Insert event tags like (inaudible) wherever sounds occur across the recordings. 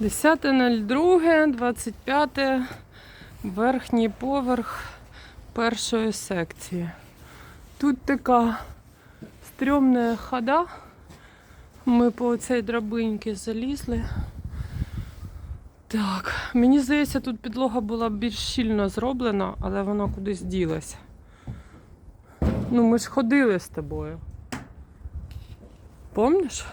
10.02, 25, верхній поверх першої секції. Тут така стрьомна хода. Ми по цій драбинці залізли. Так, мені здається, тут підлога була більш щільно зроблена, але вона кудись ділася. Ну, ми ж ходили з тобою. Помніш?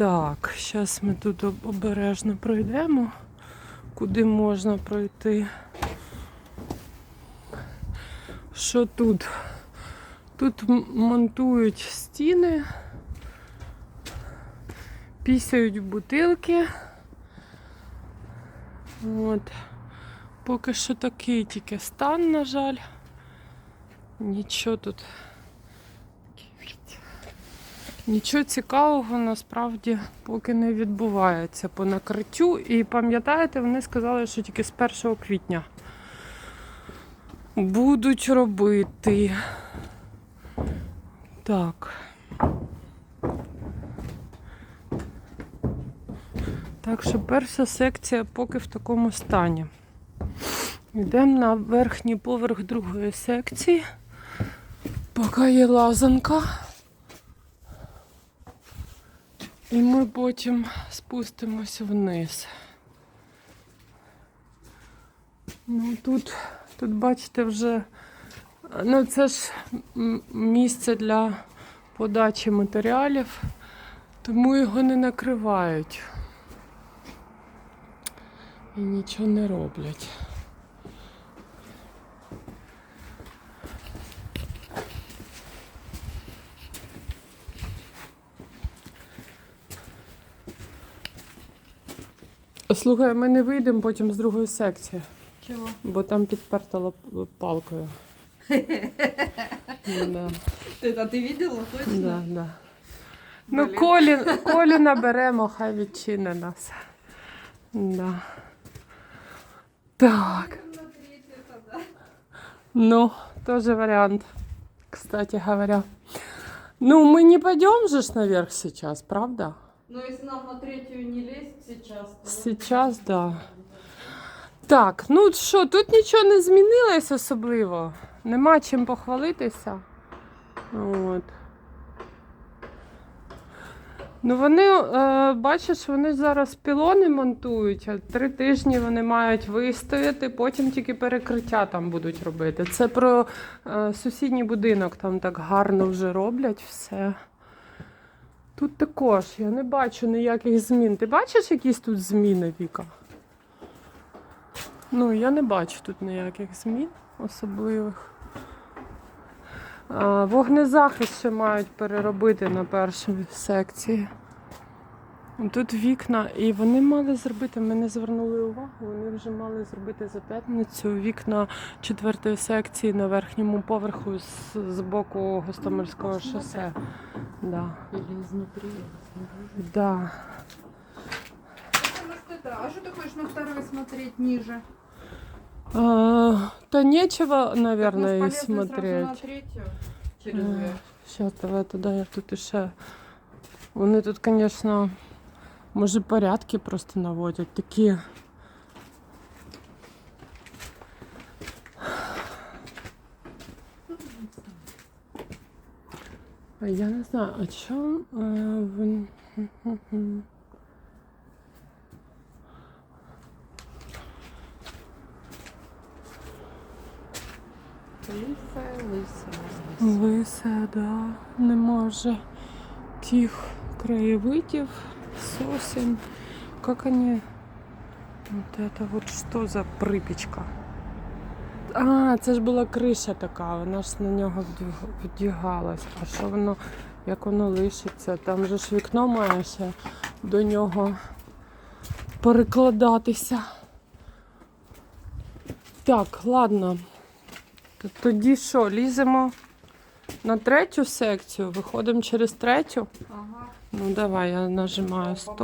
Так, зараз ми тут обережно пройдемо, куди можна пройти. Що тут? Тут монтують стіни, пісяють бутилки. От. Поки що такий тільки стан, на жаль. Нічого тут. Нічого цікавого насправді поки не відбувається по накриттю. І пам'ятаєте, вони сказали, що тільки з 1 квітня будуть робити. Так. Так що перша секція поки в такому стані. Йдемо на верхній поверх другої секції. Поки є лазанка. І ми потім спустимося вниз. Ну тут, тут бачите, вже ну це ж місце для подачі матеріалів, тому його не накривають. І нічого не роблять. Слухай, ми не вийдемо потім з другої секції, Чего? бо там підперта лап- палкою. (laughs) Ну, да, Ты, а ты видела точно? да, да. Ну, Блін. Колі, (laughs) Колі наберемо, хай відчини нас. Да. Так. Ну, тоже вариант, кстати говоря. Ну, мы не пойдем же ж наверх сейчас, правда? Но если нам на третью не лезть сейчас, то... Сейчас, да. Так, ну що, тут нічого не змінилось особливо. Нема чим похвалитися. От. Ну вони, е, бачиш, вони зараз пілони монтують, а три тижні вони мають вистояти, потім тільки перекриття там будуть робити. Це про е, сусідній будинок, там так гарно вже роблять все. Тут також я не бачу ніяких змін. Ти бачиш якісь тут зміни, Віка? Ну, я не бачу тут ніяких змін особливих. А, вогнезахист ще мають переробити на першій секції. Тут вікна, і вони мали зробити, ми не звернули увагу, вони вже мали зробити за п'ятницю вікна четвертої секції на верхньому поверху з, з боку Гостомельського шосе. Да. Или изнутри, или снаружи. Да. Потому что это... А что ты хочешь на второй смотреть ниже? А, да нечего, Так, может, наверное, и полезно сразу на смотреть. третью? Через Эх. верх. Сейчас давай туди, я тут іще. Вони тут, звісно, може порядки просто наводять. Такі. А я не знаю, а чому е, він. Лысая, лысая, Лисе, да, не може тих краєвидів, сосен. Как они... Вот это вот что за припічка? А, це ж була криша така, вона ж на нього вдягалась. А що воно, як воно лишиться? Там же ж вікно має ще до нього перекладатися. Так, ладно. Тоді що, ліземо на третю секцію, виходимо через третю. Ага. Ну давай, я нажимаю стоп.